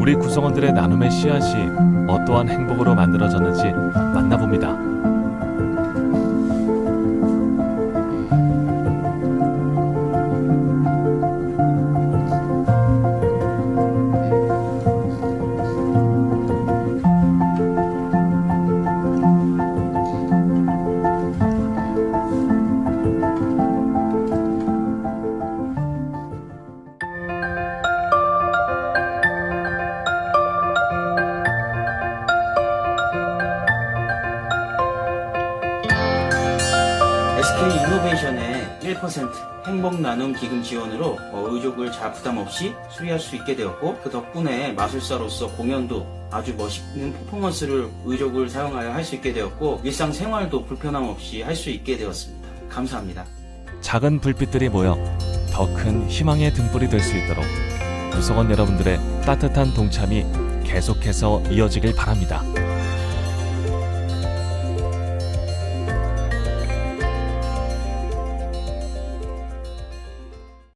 우리 구성원들의 나눔의 씨앗이 어떠한 행복으로 만들어졌는지 만나 SK 이노베이션의 1% 행복 나눔 기금 지원으로 어, 의족을 자 부담 없이 수리할 수 있게 되었고 그 덕분에 마술사로서 공연도 아주 멋있는 퍼포먼스를 의족을 사용하여 할 수 있게 되었고 일상생활도 불편함 없이 할 수 있게 되었습니다. 감사합니다. 작은 불빛들이 모여 더 큰 희망의 등불이 될 수 있도록 구성원 여러분들의 따뜻한 동참이 계속해서 이어지길 바랍니다.